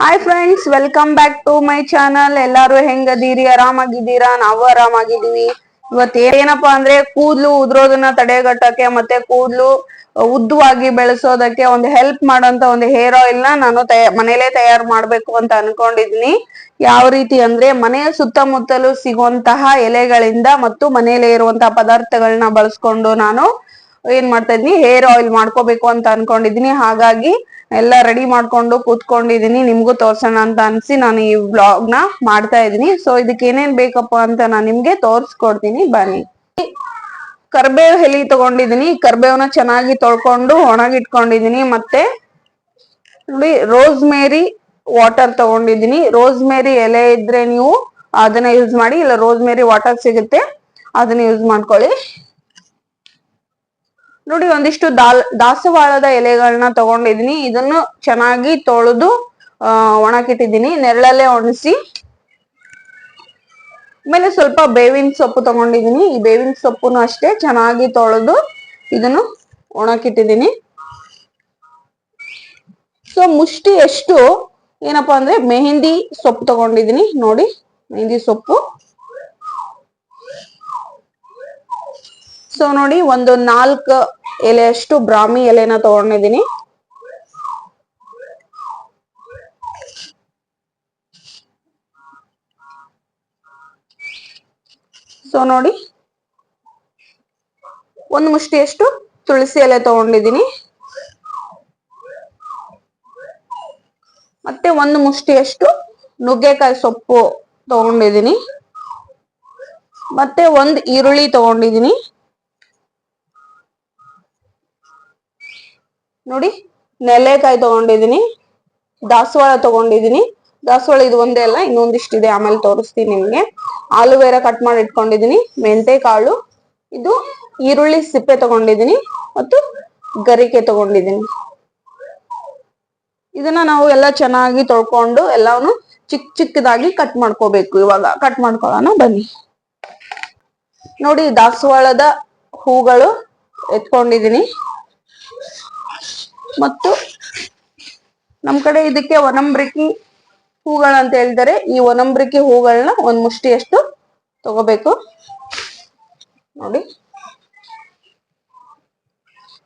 Hi friends welcome back to my channel ಎಲ್ಲಾರು ಹೆಂಗದೀರಿ? ಆರಾಮಾಗಿದ್ದೀರಾ? ನಾವು ಆರಾಮಾಗಿದ್ದೀವಿ. ಇವತ್ತು ಏನಪ್ಪಾ ಅಂದ್ರೆ ಕೂದ್ಲು ಉದ್ರೋದನ್ನ ತಡೆಗಟ್ಟಕ್ಕೆ ಮತ್ತೆ ಕೂದ್ಲು ಉದ್ದವಾಗಿ ಬೆಳೆಸೋದಕ್ಕೆ ಒಂದು ಹೆಲ್ಪ್ ಮಾಡೋಂತ ಒಂದು ಹೇರ್ ಆಯಿಲ್ನ ನಾನು ಮನೇಲೇ ತಯಾರು ಮಾಡ್ಬೇಕು ಅಂತ ಅನ್ಕೊಂಡಿದೀನಿ ಯಾವ ರೀತಿ ಅಂದ್ರೆ ಮನೆಯ ಸುತ್ತಮುತ್ತಲು ಸಿಗುವಂತಹ ಎಲೆಗಳಿಂದ ಮತ್ತು ಮನೆಯಲ್ಲೇ ಇರುವಂತಹ ಪದಾರ್ಥಗಳನ್ನ ಬಳಸ್ಕೊಂಡು ನಾನು ಏನ್ ಮಾಡ್ತಾ ಇದ್ದೀನಿ ಹೇರ್ ಆಯಿಲ್ ಮಾಡ್ಕೋಬೇಕು ಅಂತ ಅನ್ಕೊಂಡಿದ್ದೀನಿ. ಹಾಗಾಗಿ ಎಲ್ಲ ರೆಡಿ ಮಾಡ್ಕೊಂಡು ಕೂತ್ಕೊಂಡಿದೀನಿ. ನಿಮ್ಗೂ ತೋರ್ಸೋಣ ಅಂತ ಅನ್ಸಿ ನಾನು ಈ ವ್ಲಾಗ್ನ ಮಾಡ್ತಾ ಇದೀನಿ. ಸೊ ಇದಕ್ಕೆ ಏನೇನ್ ಬೇಕಪ್ಪ ಅಂತ ನಾನು ನಿಮ್ಗೆ ತೋರ್ಸ್ಕೊಡ್ತೀನಿ. ಬನ್ನಿ. ಕರ್ಬೇವ್ ಹೆಲಿ ತಗೊಂಡಿದೀನಿ. ಕರ್ಬೇವ್ನ ಚೆನ್ನಾಗಿ ತೊಳ್ಕೊಂಡು ಒಣಗಿಟ್ಕೊಂಡಿದೀನಿ. ಮತ್ತೆ ನೋಡಿ ರೋಸ್ ಮೇರಿ ವಾಟರ್ ತಗೊಂಡಿದೀನಿ. ರೋಸ್ ಮೇರಿ ಎಲೆ ಇದ್ರೆ ನೀವು ಅದನ್ನ ಯೂಸ್ ಮಾಡಿ, ಇಲ್ಲ ರೋಸ್ ಮೇರಿ ವಾಟರ್ ಸಿಗುತ್ತೆ, ಅದನ್ನ ಯೂಸ್ ಮಾಡ್ಕೊಳ್ಳಿ. ನೋಡಿ, ಒಂದಿಷ್ಟು ದಾಲ್, ದಾಸವಾಳದ ಎಲೆಗಳನ್ನ ತಗೊಂಡಿದೀನಿ ಇದನ್ನು ಚೆನ್ನಾಗಿ ತೊಳೆದು, ಆ, ಒಣಗಿಟ್ಟಿದ್ದೀನಿ. ನೆರಳಲ್ಲೇ ಒಣಸಿ ಆಮೇಲೆ ಸ್ವಲ್ಪ ಬೇವಿನ ಸೊಪ್ಪು ತಗೊಂಡಿದೀನಿ ಈ ಬೇವಿನ ಸೊಪ್ಪುನು ಅಷ್ಟೇ ಚೆನ್ನಾಗಿ ತೊಳೆದು ಇದನ್ನು ಒಣಗಿಟ್ಟಿದ್ದೀನಿ. ಸೊ, ಮುಷ್ಟಿ ಎಷ್ಟು? ಏನಪ್ಪಾ ಅಂದ್ರೆ, ಮೆಹಂದಿ ಸೊಪ್ಪು ತಗೊಂಡಿದೀನಿ ನೋಡಿ, ಮೆಹಂದಿ ಸೊಪ್ಪು. ಸೊ, ನೋಡಿ, ಒಂದು ನಾಲ್ಕು ಎಲೆಯಷ್ಟು ಬ್ರಾಹ್ಮಿ ಎಲೆನ ತಗೊಂಡಿದೀನಿ ಸೊ ನೋಡಿ. ಒಂದು ಮುಷ್ಟಿಯಷ್ಟು ತುಳಸಿ ಎಲೆ ತಗೊಂಡಿದೀನಿ ಮತ್ತೆ ಒಂದು ಮುಷ್ಟಿಯಷ್ಟು ನುಗ್ಗೆಕಾಯಿ ಸೊಪ್ಪು ತಗೊಂಡಿದೀನಿ ಮತ್ತೆ ಒಂದು ಈರುಳ್ಳಿ ತಗೊಂಡಿದೀನಿ ನೋಡಿ, ನೆಲ್ಲೆಕಾಯಿ ತಗೊಂಡಿದೀನಿ ದಾಸವಾಳ ತಗೊಂಡಿದೀನಿ ದಾಸವಾಳ ಇದು ಒಂದೇ ಅಲ್ಲ ಇನ್ನೊಂದಿಷ್ಟಿದೆ ಆಮೇಲೆ ತೋರಿಸ್ತೀನಿ ನಿಮ್ಗೆ. ಆಲೂವೇರ ಕಟ್ ಮಾಡಿ ಇಟ್ಕೊಂಡಿದೀನಿ ಮೆಂತೆ ಕಾಳು ಇದು ಈರುಳ್ಳಿ ಸಿಪ್ಪೆ ತಗೊಂಡಿದೀನಿ ಮತ್ತು ಗರಿಕೆ ತಗೊಂಡಿದೀನಿ ಇದನ್ನ ನಾವು ಎಲ್ಲ ಚೆನ್ನಾಗಿ ತೊಳ್ಕೊಂಡು ಎಲ್ಲಾನು ಚಿಕ್ಕ ಚಿಕ್ಕದಾಗಿ ಕಟ್ ಮಾಡ್ಕೋಬೇಕು ಇವಾಗ. ಕಟ್ ಮಾಡ್ಕೊಳ್ಳೋಣ, ಬನ್ನಿ. ನೋಡಿ, ದಾಸವಾಳದ ಹೂಗಳು ಎತ್ಕೊಂಡಿದೀನಿ ಮತ್ತು ನಮ್ ಕಡೆ ಇದಕ್ಕೆ ಒನಂಬ್ರಿಕಿ ಹೂಗಳಂತ ಹೇಳಿದರೆ ಈ ಒನಂಬ್ರಿಕಿ ಹೂಗಳನ್ನ ಒಂದ್ ಮುಷ್ಟಿಯಷ್ಟು ತಗೋಬೇಕು. ನೋಡಿ.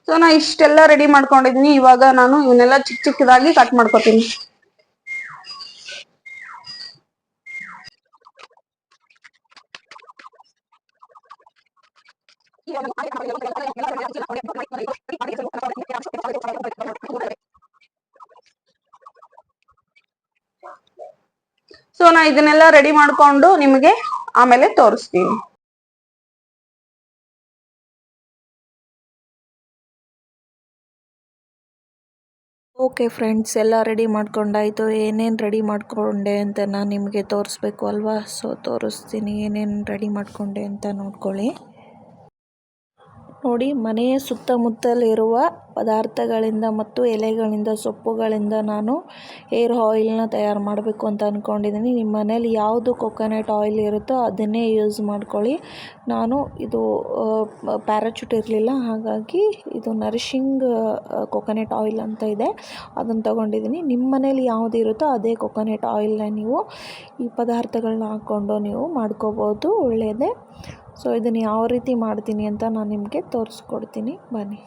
ಸೊ, ನಾ ಇಷ್ಟೆಲ್ಲ ರೆಡಿ ಮಾಡ್ಕೊಂಡಿದೀನಿ. ಇವಾಗ ನಾನು ಇವನ್ನೆಲ್ಲ ಚಿಕ್ಕ ಚಿಕ್ಕದಾಗಿ ಕಟ್ ಮಾಡ್ಕೊತೀನಿ. ಸೊ ನಾ ಇದನ್ನೆಲ್ಲ ರೆಡಿ ಮಾಡ್ಕೊಂಡು ನಿಮಗೆ ಆಮೇಲೆ ತೋರಿಸ್ತೀನಿ. ಓಕೆ ಫ್ರೆಂಡ್ಸ್ ಎಲ್ಲ ರೆಡಿ ಮಾಡ್ಕೊಂಡಾಯಿತು. ಏನೇನು ರೆಡಿ ಮಾಡಿಕೊಂಡೆ ಅಂತ ನಾನು ನಿಮಗೆ ತೋರಿಸ್ಬೇಕು ಅಲ್ವಾ? ಸೊ ತೋರಿಸ್ತೀನಿ ಏನೇನು ರೆಡಿ ಮಾಡಿಕೊಂಡೆ ಅಂತ ನೋಡ್ಕೊಳ್ಳಿ. ನೋಡಿ, ಮನೆಯ ಸುತ್ತಮುತ್ತಲಿರುವ ಪದಾರ್ಥಗಳಿಂದ ಮತ್ತು ಎಲೆಗಳಿಂದ, ಸೊಪ್ಪುಗಳಿಂದ ನಾನು ಹೇರ್ ಆಯಿಲ್ನ ತಯಾರು ಮಾಡಬೇಕು ಅಂತ ಅಂದ್ಕೊಂಡಿದ್ದೀನಿ ನಿಮ್ಮ ಮನೇಲಿ ಯಾವುದು ಕೊಕೊನಟ್ ಆಯಿಲ್ ಇರುತ್ತೋ ಅದನ್ನೇ ಯೂಸ್ ಮಾಡ್ಕೊಳ್ಳಿ. ನಾನು ಇದು ಪ್ಯಾರಾಚೂಟ್ ಇರಲಿಲ್ಲ, ಹಾಗಾಗಿ ಇದು ನರಿಷಿಂಗ್ ಕೊಕೊನೆಟ್ ಆಯಿಲ್ ಅಂತ ಇದೆ. ಅದನ್ನು ತೊಗೊಂಡಿದ್ದೀನಿ. ನಿಮ್ಮ ಮನೇಲಿ ಯಾವುದು ಇರುತ್ತೋ ಅದೇ ಕೊಕೊನೆಟ್ ಆಯಿಲ್ನ ನೀವು ಈ ಪದಾರ್ಥಗಳನ್ನ ಹಾಕ್ಕೊಂಡು ನೀವು ಮಾಡ್ಕೋಬೋದು. ಒಳ್ಳೆಯದೇ ಸೊ, ಇದನ್ನು ಯಾವ ರೀತಿ ಮಾಡ್ತೀನಿ ಅಂತ ನಾನು ನಿಮಗೆ ತೋರಿಸ್ಕೊಡ್ತೀನಿ. ಬನ್ನಿ.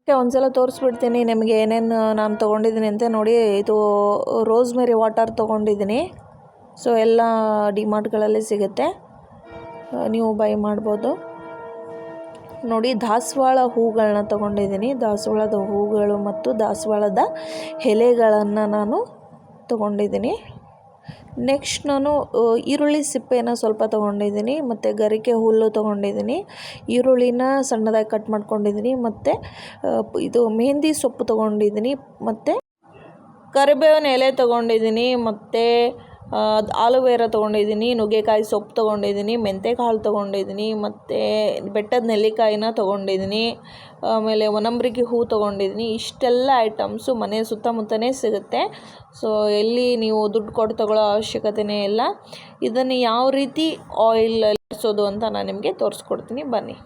ಓಕೆ, ಒಂದ್ಸಲ ತೋರಿಸ್ಬಿಡ್ತೀನಿ. ನಿಮಗೆ ಏನೇನು ನಾನು ತೊಗೊಂಡಿದ್ದೀನಿ ಅಂತ ನೋಡಿ, ಇದು ರೋಸ್ ಮೇರಿ ವಾಟರ್ ತೊಗೊಂಡಿದ್ದೀನಿ. ಸೊ, ಎಲ್ಲ ಡಿಮಾರ್ಟ್ಗಳಲ್ಲಿ ಸಿಗುತ್ತೆ. ನೀವು ಬೈ ಮಾಡ್ಬೋದು. ನೋಡಿ, ದಾಸವಾಳ ಹೂಗಳನ್ನ ತೊಗೊಂಡಿದ್ದೀನಿ. ದಾಸವಾಳದ ಹೂಗಳು ಮತ್ತು ದಾಸವಾಳದ ಎಲೆಗಳನ್ನು ನಾನು ತೊಗೊಂಡಿದ್ದೀನಿ. ನೆಕ್ಸ್ಟ್ ನಾನು ಈರುಳ್ಳಿ ಸಿಪ್ಪೆನ ಸ್ವಲ್ಪ ತೊಗೊಂಡಿದ್ದೀನಿ, ಮತ್ತು ಗರಿಕೆ ಹುಲ್ಲು ತೊಗೊಂಡಿದ್ದೀನಿ, ಈರುಳ್ಳಿನ ಸಣ್ಣದಾಗಿ ಕಟ್ ಮಾಡ್ಕೊಂಡಿದ್ದೀನಿ, ಮತ್ತು ಇದು ಮೆಹಂದಿ ಸೊಪ್ಪು ತೊಗೊಂಡಿದ್ದೀನಿ, ಮತ್ತು ಕರಿಬೇವಿನ ಎಲೆ ತೊಗೊಂಡಿದ್ದೀನಿ, ಮತ್ತು ಆಲೂವೇರ ತೊಗೊಂಡಿದ್ದೀನಿ, ನುಗ್ಗೆಕಾಯಿ ಸೊಪ್ಪು ತೊಗೊಂಡಿದ್ದೀನಿ, ಮೆಂತೆಕಾಳು ತೊಗೊಂಡಿದ್ದೀನಿ, ಮತ್ತು ಬೆಟ್ಟದ ನೆಲ್ಲಿಕಾಯಿನ ತೊಗೊಂಡಿದ್ದೀನಿ. ಆಮೇಲೆ ಒನಂಬ್ರಿಗೆ ಹೂ ತೊಗೊಂಡಿದ್ದೀನಿ ಇಷ್ಟೆಲ್ಲ ಐಟಮ್ಸು ಮನೆ ಸುತ್ತಮುತ್ತನೇ ಸಿಗುತ್ತೆ. ಸೊ ಎಲ್ಲಿ ನೀವು ದುಡ್ಡು ಕೊಟ್ಟು ತೊಗೊಳ್ಳೋ ಅವಶ್ಯಕತೆಯೇ ಇಲ್ಲ. ಇದನ್ನು ಯಾವ ರೀತಿ ಆಯಿಲ್ ಸೋದು ಅಂತ ನಾನು ನಿಮಗೆ ತೋರಿಸ್ಕೊಡ್ತೀನಿ. ಬನ್ನಿ.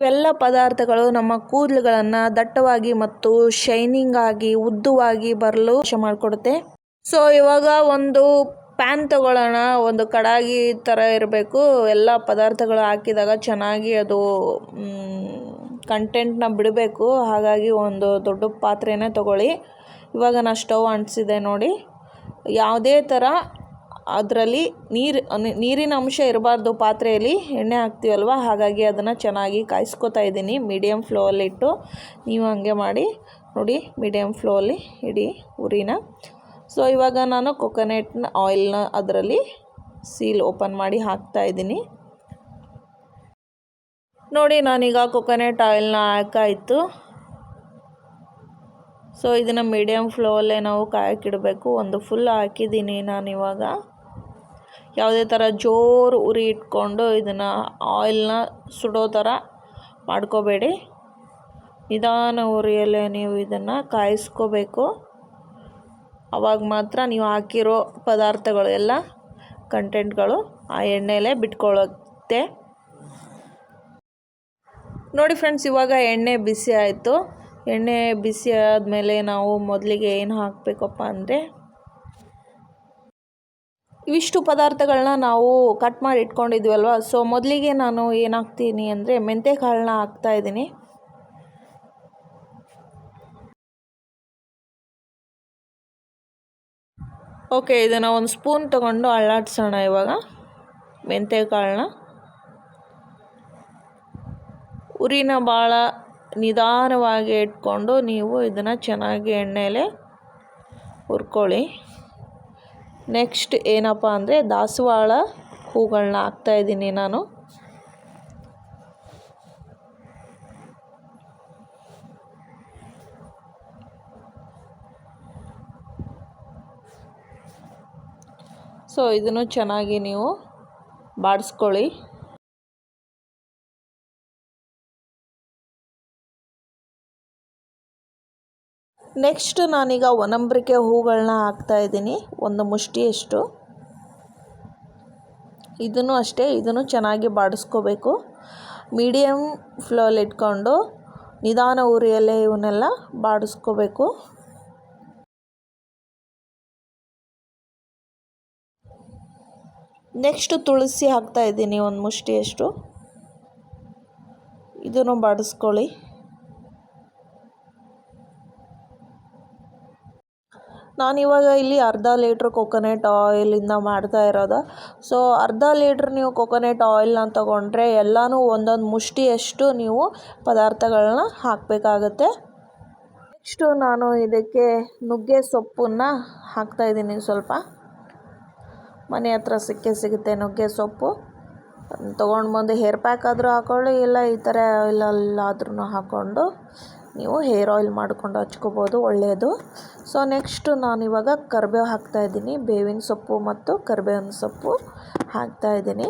ಇವೆಲ್ಲ ಪದಾರ್ಥಗಳು ನಮ್ಮ ಕೂದಲುಗಳನ್ನು ದಟ್ಟವಾಗಿ ಮತ್ತು ಶೈನಿಂಗ್ ಆಗಿ, ಉದ್ದವಾಗಿ ಬರಲು ಮಾಡಿಕೊಡುತ್ತೆ. ಸೊ ಇವಾಗ ಒಂದು ಪ್ಯಾನ್ ತಗೊಳ್ಳೋಣ, ಒಂದು ಕಡಾಯಿ ಥರ ಇರಬೇಕು. ಎಲ್ಲ ಪದಾರ್ಥಗಳು ಹಾಕಿದಾಗ ಚೆನ್ನಾಗಿ ಅದು ಕಂಟೆಂಟ್ನ ಬಿಡಬೇಕು. ಹಾಗಾಗಿ ಒಂದು ದೊಡ್ಡ ಪಾತ್ರೆನೇ ತಗೊಳ್ಳಿ. ಇವಾಗ ನಾನು ಸ್ಟವ್ ಅಂಟಿಸಿದೆ ನೋಡಿ. ಯಾವುದೇ ಥರ ಅದರಲ್ಲಿ ನೀರು, ನೀರಿನ ಅಂಶ ಇರಬಾರ್ದು ಪಾತ್ರೆಯಲ್ಲಿ. ಎಣ್ಣೆ ಹಾಕ್ತೀವಲ್ವ? ಹಾಗಾಗಿ ಅದನ್ನು ಚೆನ್ನಾಗಿ ಕಾಯಿಸ್ಕೊತಾ ಇದ್ದೀನಿ. ಮೀಡಿಯಮ್ ಫ್ಲೋಲ್ಲಿಟ್ಟು ನೀವು ಹಾಗೆ ಮಾಡಿ. ನೋಡಿ ಮೀಡಿಯಮ್ ಫ್ಲೋಲ್ಲಿ ಇಡಿ ಉರಿನ ಸೊ ಇವಾಗ ನಾನು ಕೊಕೊನೆಟ್ನ ಆಯಿಲ್ನ ಅದರಲ್ಲಿ ಸೀಲ್ ಓಪನ್ ಮಾಡಿ ಹಾಕ್ತಾ ಇದ್ದೀನಿ. ನೋಡಿ, ನಾನೀಗ ಕೊಕೊನೆಟ್ ಆಯಿಲ್ನ ಹಾಕಾಯಿತು. ಸೊ ಇದನ್ನು ಮೀಡಿಯಮ್ ಫ್ಲೋಲ್ಲೇ ನಾವು ಕಾಯಕ್ಕಿಡಬೇಕು. ಒಂದು ಫುಲ್ ಹಾಕಿದ್ದೀನಿ ನಾನಿವಾಗ. ಯಾವುದೇ ಥರ ಜೋರು ಉರಿ ಇಟ್ಕೊಂಡು ಇದನ್ನು ಆಯಿಲ್ನ ಸುಡೋ ಥರ ಮಾಡ್ಕೋಬೇಡಿ. ನಿಧಾನ ಉರಿಯಲ್ಲೇ ನೀವು ಇದನ್ನು ಕಾಯಿಸ್ಕೋಬೇಕು. ಅವಾಗ ಮಾತ್ರ ನೀವು ಹಾಕಿರೋ ಪದಾರ್ಥಗಳು ಎಲ್ಲ ಕಂಟೆಂಟ್ಗಳು ಆ ಎಣ್ಣೆಲೇ ಬಿಟ್ಕೊಳ್ಳುತ್ತೆ. ನೋಡಿ ಫ್ರೆಂಡ್ಸ್ ಇವಾಗ ಎಣ್ಣೆ ಬಿಸಿ ಆಯಿತು. ಎಣ್ಣೆ ಬಿಸಿ ಆದಮೇಲೆ ನಾವು ಮೊದಲಿಗೆ ಏನು ಹಾಕಬೇಕಪ್ಪ ಅಂದರೆ ಇವಿಷ್ಟು ಪದಾರ್ಥಗಳನ್ನ ನಾವು ಕಟ್ ಮಾಡಿ ಇಟ್ಕೊಂಡಿದ್ವಲ್ವ? ಸೊ ಮೊದಲಿಗೆ ನಾನು ಏನು ಹಾಕ್ತೀನಿ ಅಂದರೆ ಮೆಂತ್ಯ ಕಾಳನ್ನ ಹಾಕ್ತಾ ಓಕೆ, ಇದನ್ನು ಒಂದು ಸ್ಪೂನ್ ತಗೊಂಡು ಅಳ್ಳಾಡ್ಸೋಣ ಇವಾಗ. ಮೆಂತ್ಯ ಕಾಳನ್ನ ಉರಿನ ಭಾಳ ನಿಧಾನವಾಗಿ ಇಟ್ಕೊಂಡು ನೀವು ಇದನ್ನು ಚೆನ್ನಾಗಿ ಎಣ್ಣೆಲೆ ಹುರ್ಕೊಳ್ಳಿ. ನೆಕ್ಸ್ಟ್ ಏನಪ್ಪ ಅಂದರೆ ದಾಸವಾಳ ಹೂಗಳನ್ನ ಹಾಕ್ತಾಯಿದ್ದೀನಿ ನಾನು. ಸೊ ಇದನ್ನು ಚೆನ್ನಾಗಿ ನೀವು ಬಾಡಿಸ್ಕೊಳ್ಳಿ. ನೆಕ್ಸ್ಟ್ ನಾನೀಗ ಒನಂಬ್ರಿಕೆ ಹೂಗಳನ್ನ ಹಾಕ್ತಾ ಇದ್ದೀನಿ. ಒಂದು ಮುಷ್ಟಿಯಷ್ಟು. ಇದನ್ನು ಅಷ್ಟೇ, ಇದನ್ನು ಚೆನ್ನಾಗಿ ಬಾಡಿಸ್ಕೋಬೇಕು. ಮೀಡಿಯಮ್ ಫ್ಲೋಲಿಟ್ಕೊಂಡು ನಿಧಾನ ಉರಿಯಲ್ಲೇ ಇವನ್ನೆಲ್ಲ ಬಾಡಿಸ್ಕೋಬೇಕು. ನೆಕ್ಸ್ಟ್ ತುಳಸಿ ಹಾಕ್ತಾ ಇದ್ದೀನಿ ಒಂದು ಮುಷ್ಟಿಯಷ್ಟು. ಇದನ್ನು ಬಾಡಿಸ್ಕೊಳ್ಳಿ. ನಾನಿವಾಗ ಇಲ್ಲಿ ಅರ್ಧ ಲೀಟ್ರ್ ಕೊಕೊನೆಟ್ ಆಯಿಲಿಂದ ಮಾಡ್ತಾ ಇರೋದು. ಸೊ ಅರ್ಧ ಲೀಟ್ರ್ ನೀವು ಕೊಕೊನೆಟ್ ಆಯಿಲ್ನ ತೊಗೊಂಡ್ರೆ ಎಲ್ಲನೂ ಒಂದೊಂದು ಮುಷ್ಟಿಯಷ್ಟು ನೀವು ಪದಾರ್ಥಗಳನ್ನ ಹಾಕಬೇಕಾಗತ್ತೆ. ನೆಕ್ಸ್ಟು ನಾನು ಇದಕ್ಕೆ ನುಗ್ಗೆ ಸೊಪ್ಪನ್ನು ಹಾಕ್ತಾಯಿದ್ದೀನಿ ಸ್ವಲ್ಪ. ಮನೆ ಹತ್ರ ಸಿಕ್ಕೇ ಸಿಗುತ್ತೆ ನುಗ್ಗೆ ಸೊಪ್ಪು. ತೊಗೊಂಡು ಬಂದು ಹೇರ್ ಪ್ಯಾಕ್ ಆದರೂ ಹಾಕ್ಕೊಳ್ಳಿ ಇಲ್ಲ ಈ ಥರ ಆಯಿಲಲ್ಲಾದ್ರೂ ಹಾಕ್ಕೊಂಡು ನೀವು ಹೇರ್ ಆಯಿಲ್ ಮಾಡಿಕೊಂಡು ಹಚ್ಕೋಬೋದು ಒಳ್ಳೆಯದು ಸೊ ನೆಕ್ಸ್ಟು ನಾನಿವಾಗ ಕರ್ಬೇವು ಹಾಕ್ತಾಯಿದ್ದೀನಿ ಬೇವಿನ ಸೊಪ್ಪು ಮತ್ತು ಕರ್ಬೇವಿನ ಸೊಪ್ಪು ಹಾಕ್ತಾಯಿದ್ದೀನಿ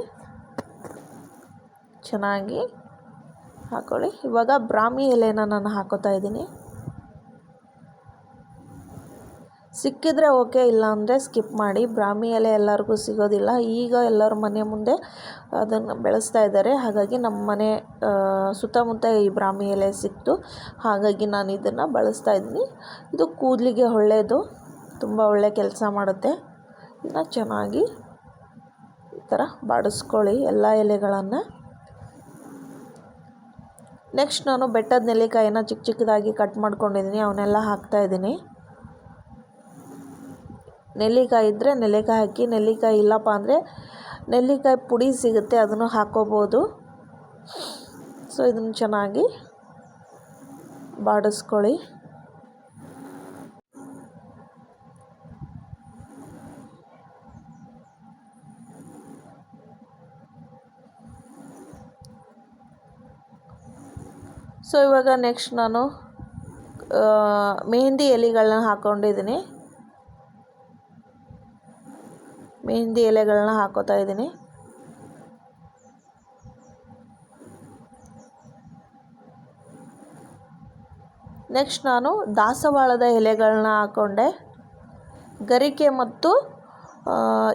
ಚೆನ್ನಾಗಿ ಹಾಕ್ಕೊಳ್ಳಿ ಇವಾಗ ಬ್ರಾಹ್ಮಿ ಎಲೆನ ನಾನು ಹಾಕೋತಾ ಇದ್ದೀನಿ. ಸಿಕ್ಕಿದ್ರೆ ಓಕೆ ಇಲ್ಲ ಅಂದರೆ ಸ್ಕಿಪ್ ಮಾಡಿ. ಬ್ರಾಹ್ಮಿ ಎಲೆ ಎಲ್ಲರಿಗೂ ಸಿಗೋದಿಲ್ಲ. ಈಗ ಎಲ್ಲರ ಮನೆ ಮುಂದೆ ಅದನ್ನು ಬೆಳೆಸ್ತಾ ಇದ್ದಾರೆ. ಹಾಗಾಗಿ ನಮ್ಮ ಮನೆ ಸುತ್ತಮುತ್ತ ಈ ಬ್ರಾಹ್ಮಿ ಎಲೆ ಸಿಕ್ತು. ಹಾಗಾಗಿ ನಾನು ಇದನ್ನು ಬಳಸ್ತಾ ಇದ್ದೀನಿ. ಇದು ಕೂದಲಿಗೆ ಒಳ್ಳೆಯದು, ತುಂಬ ಒಳ್ಳೆ ಕೆಲಸ ಮಾಡುತ್ತೆ. ಇದನ್ನ ಚೆನ್ನಾಗಿ ಈ ಥರ ಬಾಡಿಸ್ಕೊಳ್ಳಿ ಎಲ್ಲ ಎಲೆಗಳನ್ನು. ನೆಕ್ಸ್ಟ್ ನಾನು ಬೆಟ್ಟದ ನೆಲ್ಲಿಕಾಯಿನ ಚಿಕ್ಕ ಚಿಕ್ಕದಾಗಿ ಕಟ್ ಮಾಡ್ಕೊಂಡಿದ್ದೀನಿ. ಅವನ್ನೆಲ್ಲ ಹಾಕ್ತಾಯಿದ್ದೀನಿ ನೆಲ್ಲಿಕಾಯಿ ಇದ್ದರೆ ನೆಲ್ಲಿಕಾಯಿ ಹಾಕಿ, ನೆಲ್ಲಿಕಾಯಿ ಇಲ್ಲಪ್ಪ ಅಂದರೆ ನೆಲ್ಲಿಕಾಯಿ ಪುಡಿ ಸಿಗುತ್ತೆ, ಅದನ್ನು ಹಾಕ್ಕೋಬೋದು ಸೊ ಇದನ್ನು ಚೆನ್ನಾಗಿ ಬಾಡಿಸ್ಕೊಳ್ಳಿ. ಸೊ ಇವಾಗ ನೆಕ್ಸ್ಟ್ ನಾನು ಮೆಹಂದಿ ಎಲೆಗಳನ್ನ ಹಾಕ್ಕೊಂಡಿದ್ದೀನಿ ಮೆಹಂದಿ ಎಲೆಗಳನ್ನ ಹಾಕೋತಾ ಇದ್ದೀನಿ ನೆಕ್ಸ್ಟ್ ನಾನು ದಾಸವಾಳದ ಎಲೆಗಳನ್ನ ಹಾಕ್ಕೊಂಡೆ ಗರಿಕೆ ಮತ್ತು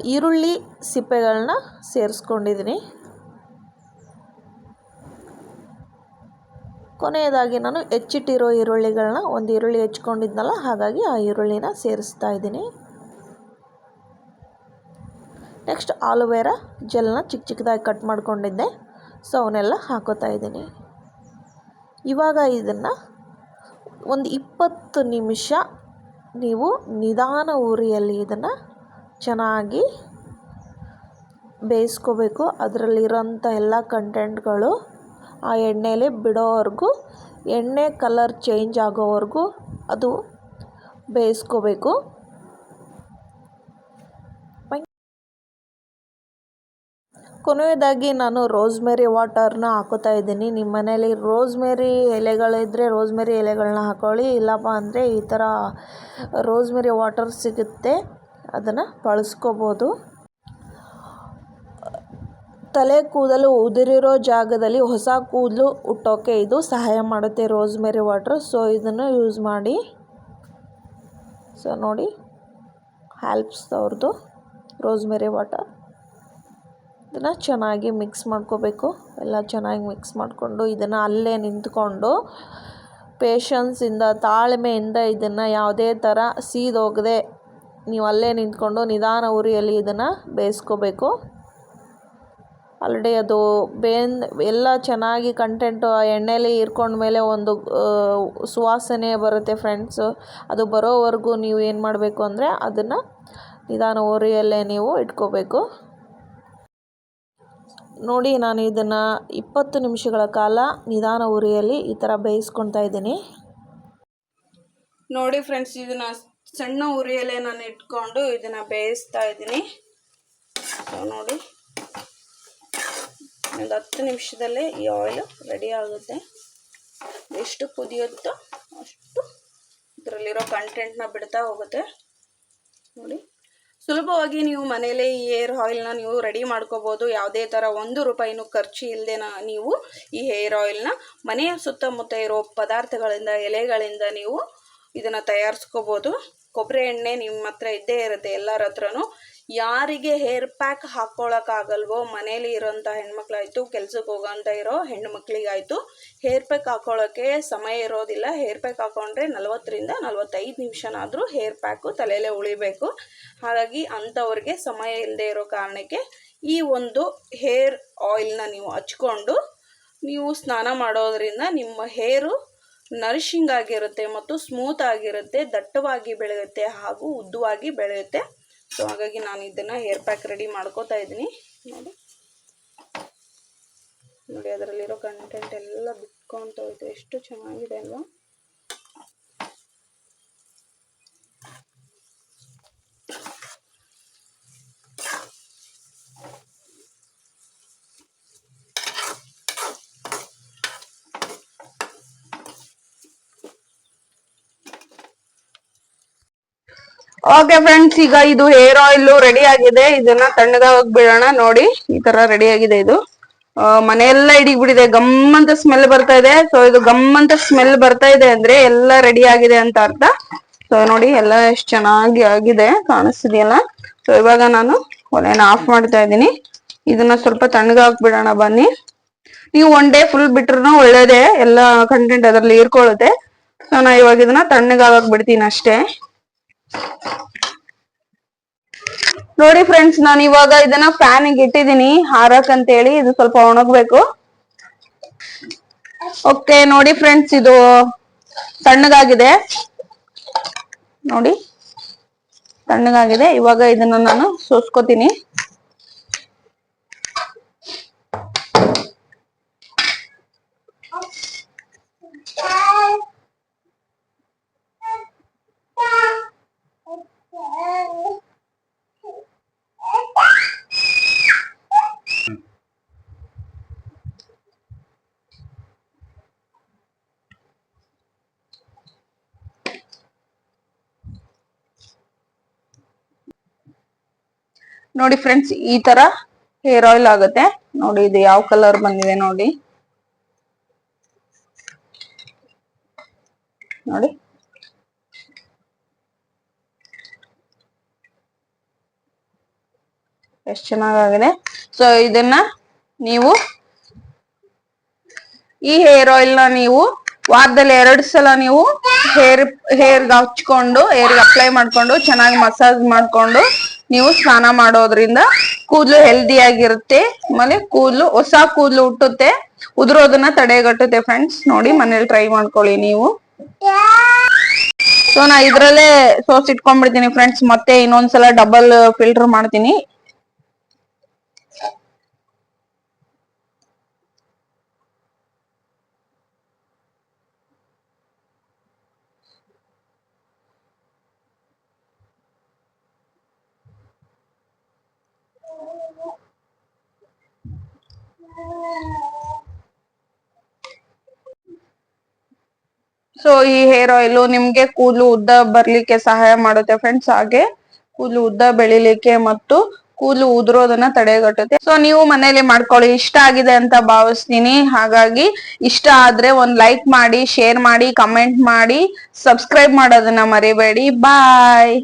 ಈರುಳ್ಳಿ ಸಿಪ್ಪೆಗಳನ್ನ ಸೇರಿಸ್ಕೊಂಡಿದ್ದೀನಿ ಕೊನೆಯದಾಗಿ ನಾನು ಹೆಚ್ಚಿಟ್ಟಿರೋ ಈರುಳ್ಳಿಗಳನ್ನ ಒಂದು ಈರುಳ್ಳಿ ಹೆಚ್ಕೊಂಡಿದ್ನಲ್ಲ ಹಾಗಾಗಿ ಆ ಈರುಳ್ಳಿನ ಸೇರಿಸ್ತಾ ಇದ್ದೀನಿ ನೆಕ್ಸ್ಟ್ ಆಲೋವೆರಾ ಜೆಲ್ನ ಚಿಕ್ಕ ಚಿಕ್ಕದಾಗಿ ಕಟ್ ಮಾಡಿಕೊಂಡಿದ್ದೆ. ಸೊ ಅವನ್ನೆಲ್ಲ ಹಾಕೋತಾ ಇದ್ದೀನಿ. ಇವಾಗ ಇದನ್ನು ಒಂದು ಇಪ್ಪತ್ತು ನಿಮಿಷ ನೀವು ನಿಧಾನ ಉರಿಯಲ್ಲಿ ಇದನ್ನು ಚೆನ್ನಾಗಿ ಬೇಯಿಸ್ಕೋಬೇಕು. ಅದರಲ್ಲಿರೋಂಥ ಎಲ್ಲ ಕಂಟೆಂಟ್ಗಳು ಆ ಎಣ್ಣೆಲಿ ಬಿಡೋವರೆಗೂ, ಎಣ್ಣೆ ಕಲರ್ ಚೇಂಜ್ ಆಗೋವರೆಗೂ ಅದು ಬೇಯಿಸ್ಕೋಬೇಕು. ಕೊನೆಯದಾಗಿ ನಾನು ರೋಸ್ಮೆರಿ ವಾಟರ್ನ ಹಾಕೋತಾ ಇದ್ದೀನಿ. ನಿಮ್ಮ ಮನೇಲಿ ರೋಸ್ಮೆರಿ ಎಲೆಗಳಿದ್ದರೆ ರೋಸ್ಮೆರಿ ಎಲೆಗಳನ್ನ ಹಾಕೊಳ್ಳಿ, ಇಲ್ಲಪ್ಪ ಅಂದರೆ ಈ ಥರ ರೋಸ್ಮೆರಿ ವಾಟರ್ ಸಿಗುತ್ತೆ, ಅದನ್ನು ಬಳಸ್ಕೋಬೋದು. ತಲೆ ಕೂದಲು ಉದುರಿರೋ ಜಾಗದಲ್ಲಿ ಹೊಸ ಕೂದಲು ಹುಟ್ಟೋಕ್ಕೆ ಇದು ಸಹಾಯ ಮಾಡುತ್ತೆ ರೋಸ್ಮೆರಿ ವಾಟರ್. ಸೊ, ಇದನ್ನು ಯೂಸ್ ಮಾಡಿ. ಸೊ, ನೋಡಿ, ಹ್ಯಾಲ್ಪ್ಸ್ ಅವ್ರದ್ದು ರೋಸ್ಮೆರಿ ವಾಟರ್. ಇದನ್ನು ಚೆನ್ನಾಗಿ ಮಿಕ್ಸ್ ಮಾಡ್ಕೋಬೇಕು. ಎಲ್ಲ ಚೆನ್ನಾಗಿ ಮಿಕ್ಸ್ ಮಾಡಿಕೊಂಡು ಇದನ್ನು ಅಲ್ಲೇ ನಿಂತ್ಕೊಂಡು ಪೇಷನ್ಸಿಂದ ತಾಳ್ಮೆಯಿಂದ ಇದನ್ನು ಯಾವುದೇ ಥರ ಸೀದೋಗದೆ ನೀವು ಅಲ್ಲೇ ನಿಂತ್ಕೊಂಡು ನಿಧಾನ ಉರಿಯಲ್ಲಿ ಇದನ್ನು ಬೇಯಿಸ್ಕೋಬೇಕು. ಆಲ್ರೆಡಿ ಅದು ಬೇನ್ ಎಲ್ಲ ಚೆನ್ನಾಗಿ ಕಂಟೆಂಟು ಆ ಎಣ್ಣೆಲಿ ಮೇಲೆ ಒಂದು ಸುವಾಸನೆ ಬರುತ್ತೆ ಫ್ರೆಂಡ್ಸು ಅದು ಬರೋವರೆಗೂ ನೀವು ಏನು ಮಾಡಬೇಕು ಅಂದರೆ ಅದನ್ನು ನಿಧಾನ ಉರಿಯಲ್ಲೇ ನೀವು ಇಟ್ಕೋಬೇಕು. ನೋಡಿ, ನಾನು ಇದನ್ನು ಇಪ್ಪತ್ತು ನಿಮಿಷಗಳ ಕಾಲ ನಿಧಾನ ಉರಿಯಲ್ಲಿ ಈ ಥರ ಬೇಯಿಸ್ಕೊತಾ ಇದ್ದೀನಿ. ನೋಡಿ ಫ್ರೆಂಡ್ಸ್, ಇದನ್ನು ಸಣ್ಣ ಉರಿಯಲ್ಲೇ ನಾನು ಇಟ್ಕೊಂಡು ಇದನ್ನು ಬೇಯಿಸ್ತಾ ಇದ್ದೀನಿ. ನೋಡಿ. ಒಂದು ಹತ್ತು ನಿಮಿಷದಲ್ಲೇ ಈ ಆಯಿಲ್ ರೆಡಿ ಆಗುತ್ತೆ. ಎಷ್ಟು ಕುದಿಯುತ್ತೋ ಅಷ್ಟು ಇದರಲ್ಲಿರೋ ಕಂಟೆಂಟ್ನ ಬಿಡ್ತಾ ಹೋಗುತ್ತೆ. ನೋಡಿ. ಸುಲಭವಾಗಿ ನೀವು ಮನೇಲೇ ಈ ಹೇರ್ ಆಯಿಲ್ನ ನೀವು ರೆಡಿ ಮಾಡ್ಕೋಬೋದು. ಯಾವುದೇ ಥರ ಒಂದು ರೂಪಾಯಿನೂ ಖರ್ಚು ಇಲ್ಲದೆ ನೀವು ಈ ಹೇರ್ ಆಯಿಲ್ನ ಮನೆಯ ಸುತ್ತಮುತ್ತ ಇರೋ ಪದಾರ್ಥಗಳಿಂದ, ಎಲೆಗಳಿಂದ ನೀವು ಇದನ್ನು ತಯಾರಿಸ್ಕೋಬೋದು. ಕೊಬ್ಬರಿ ಎಣ್ಣೆ ನಿಮ್ಮ ಹತ್ರ ಇದ್ದೇ ಇರುತ್ತೆ. ಎಲ್ಲರ ಹತ್ರನೂ ಯಾರಿಗೆ ಹೇರ್ ಪ್ಯಾಕ್ ಹಾಕ್ಕೊಳಕ್ಕಾಗಲ್ವೋ ಮನೇಲಿ ಇರೋಂಥ ಹೆಣ್ಮಕ್ಳಾಯಿತು ಕೆಲ್ಸಕ್ಕೆ ಹೋಗೋಂಥ ಇರೋ ಹೆಣ್ಣು ಹೇರ್ ಪ್ಯಾಕ್ ಹಾಕ್ಕೊಳ್ಳೋಕ್ಕೆ ಸಮಯ ಇರೋದಿಲ್ಲ. ಹೇರ್ ಪ್ಯಾಕ್ ಹಾಕೊಂಡ್ರೆ ನಲವತ್ತರಿಂದ ನಲವತ್ತೈದು ನಿಮಿಷನಾದರೂ ಹೇರ್ ಪ್ಯಾಕು ತಲೆಯಲ್ಲೇ ಉಳಿಬೇಕು. ಹಾಗಾಗಿ ಅಂಥವ್ರಿಗೆ ಸಮಯ ಇಲ್ಲದೆ ಇರೋ ಕಾರಣಕ್ಕೆ ಈ ಒಂದು ಹೇರ್ ಆಯಿಲ್ನ ನೀವು ಹಚ್ಕೊಂಡು, ನೀವು ಸ್ನಾನ ಮಾಡೋದರಿಂದ ನಿಮ್ಮ ಹೇರು ನರಿಶಿಂಗ್ ಆಗಿರುತ್ತೆ ಮತ್ತು ಸ್ಮೂತ್ ಆಗಿರುತ್ತೆ, ದಟ್ಟವಾಗಿ ಬೆಳೆಯುತ್ತೆ ಹಾಗೂ ಉದ್ದವಾಗಿ ಬೆಳೆಯುತ್ತೆ. ಸೊ ಹಾಗಾಗಿ ನಾನು ಇದನ್ನು ಹೇರ್ ಪ್ಯಾಕ್ ರೆಡಿ ಮಾಡ್ಕೋತಾ ಇದ್ದೀನಿ. ನೋಡಿ. ನೋಡಿ, ಅದರಲ್ಲಿರೋ ಕಂಟೆಂಟ್ ಎಲ್ಲ ಬಿಟ್ಕೊಂತ ಹೋಯ್ತು ಎಷ್ಟು ಚೆನ್ನಾಗಿದೆ ಅಲ್ವಾ? ಓಕೆ ಫ್ರೆಂಡ್ಸ್ ಈಗ ಇದು ಹೇರ್ ಆಯಿಲ್ ರೆಡಿ ಆಗಿದೆ. ಇದನ್ನ ತಣ್ಣಗಾಗ್ ಬಿಡೋಣ ನೋಡಿ. ಈ ತರ ರೆಡಿ ಆಗಿದೆ ಇದು. ಮನೆಯೆಲ್ಲ ಇಡಿಗ್ಬಿಟ್ಟಿದೆ ಗಮ್ ಅಂತ ಸ್ಮೆಲ್ ಬರ್ತಾ ಇದೆ. ಸೊ ಇದು ಗಮ್ ಅಂತ ಸ್ಮೆಲ್ ಬರ್ತಾ ಇದೆ ಅಂದ್ರೆ ಎಲ್ಲ ರೆಡಿ ಆಗಿದೆ ಅಂತ ಅರ್ಥ. ಸೊ ನೋಡಿ, ಎಲ್ಲ ಎಷ್ಟು ಚೆನ್ನಾಗಿ ಆಗಿದೆ. ಕಾಣಿಸ್ತಿದೆಯಲ್ಲ? ಸೊ ಇವಾಗ ನಾನು ಒಲೆನ ಆಫ್ ಮಾಡ್ತಾ ಇದ್ದೀನಿ. ಇದನ್ನ ಸ್ವಲ್ಪ ತಣ್ಣಗಾಕ್ಬಿಡೋಣ ಬನ್ನಿ. ನೀವು ಒನ್ ಡೇ ಫುಲ್ ಬಿಟ್ರು ಒಳ್ಳೇದೇ. ಎಲ್ಲ ಕಂಟೆಂಟ್ ಅದ್ರಲ್ಲಿ ಇರ್ಕೊಳ್ಳುತ್ತೆ ಸೊ ನಾ ಇವಾಗ ಇದನ್ನ ತಣ್ಣಗಾಗಕ್ ಬಿಡ್ತೀನಿ ಅಷ್ಟೇ. ನೋಡಿ ಫ್ರೆಂಡ್ಸ್ ನಾನು ಇವಾಗ ಇದನ್ನ ಫ್ಯಾನ್ ಇಟ್ಟಿದ್ದೀನಿ. ಹಾರಕ್ ಅಂತ ಹೇಳಿ ಇದು ಸ್ವಲ್ಪ ಒಣಗ್ಬೇಕು. ಓಕೆ ನೋಡಿ ಫ್ರೆಂಡ್ಸ್ ಇದು ತಣ್ಣಗಾಗಿದೆ. ನೋಡಿ, ತಣ್ಣಗಾಗಿದೆ. ಇವಾಗ ಇದನ್ನ ನಾನು ಸೋಸ್ಕೋತೀನಿ. ನೋಡಿ ಫ್ರೆಂಡ್ಸ್ ಈ ತರ ಹೇರ್ ಆಯಿಲ್ ಆಗುತ್ತೆ. ನೋಡಿ ಇದು ಯಾವ ಕಲರ್ ಬಂದಿದೆ ನೋಡಿ. ನೋಡಿ. ಎಷ್ಟು ಚೆನ್ನಾಗಾಗಿದೆ. ಸೊ ಇದನ್ನ ನೀವು ಈ ಹೇರ್ ಆಯಿಲ್ನ ನೀವು ವಾರದಲ್ಲಿ ಎರಡು ಸಲ ನೀವು ಹೇರ್ ಹೇರ್ ಹಚ್ಕೊಂಡು ಹೇರ್ ಅಪ್ಲೈ ಮಾಡ್ಕೊಂಡು, ಚೆನ್ನಾಗಿ ಮಸಾಜ್ ಮಾಡ್ಕೊಂಡು ನೀವು ಸ್ನಾನ ಮಾಡೋದ್ರಿಂದ ಕೂದಲು ಹೆಲ್ದಿ ಆಗಿರುತ್ತೆ. ಆಮೇಲೆ ಕೂದಲು, ಹೊಸ ಕೂದಲು ಹುಟ್ಟುತ್ತೆ. ಉದುರೋದನ್ನ ತಡೆಗಟ್ಟುತ್ತೆ ಫ್ರೆಂಡ್ಸ್ ನೋಡಿ, ಮನೇಲಿ ಟ್ರೈ ಮಾಡ್ಕೊಳ್ಳಿ ನೀವು. ಸೊ ನಾ ಇದ್ರಲ್ಲೇ ಸೋಸ್ ಇಟ್ಕೊಂಡ್ಬಿಡ್ತೀನಿ ಫ್ರೆಂಡ್ಸ್ ಮತ್ತೆ ಇನ್ನೊಂದ್ಸಲ ಡಬಲ್ ಫಿಲ್ಟರ್ ಮಾಡ್ತೀನಿ. ಸೊ ಈ ಹೇರ್ ಆಯಿಲ್ ನಿಮ್ಗೆ ಕೂದಲು ಉದ್ದ ಬರ್ಲಿಕ್ಕೆ ಸಹಾಯ ಮಾಡುತ್ತೆ ಫ್ರೆಂಡ್ಸ್ ಹಾಗೆ ಕೂದಲು ಉದ್ದ ಬೆಳಿಲಿಕ್ಕೆ ಮತ್ತು ಕೂದಲು ಉದುರೋದನ್ನ ತಡೆಗಟ್ಟುತ್ತೆ. ಸೊ ನೀವು ಮನೇಲಿ ಮಾಡ್ಕೊಳ್ಳಿ, ಇಷ್ಟ ಆಗಿದೆ ಅಂತ ಭಾವಿಸ್ತೀನಿ. ಹಾಗಾಗಿ ಇಷ್ಟ ಆದ್ರೆ ಒಂದ್ ಲೈಕ್ ಮಾಡಿ ಶೇರ್ ಮಾಡಿ ಕಮೆಂಟ್ ಮಾಡಿ ಸಬ್ಸ್ಕ್ರೈಬ್ ಮಾಡೋದನ್ನ ಮರಿಬೇಡಿ. ಬಾಯ್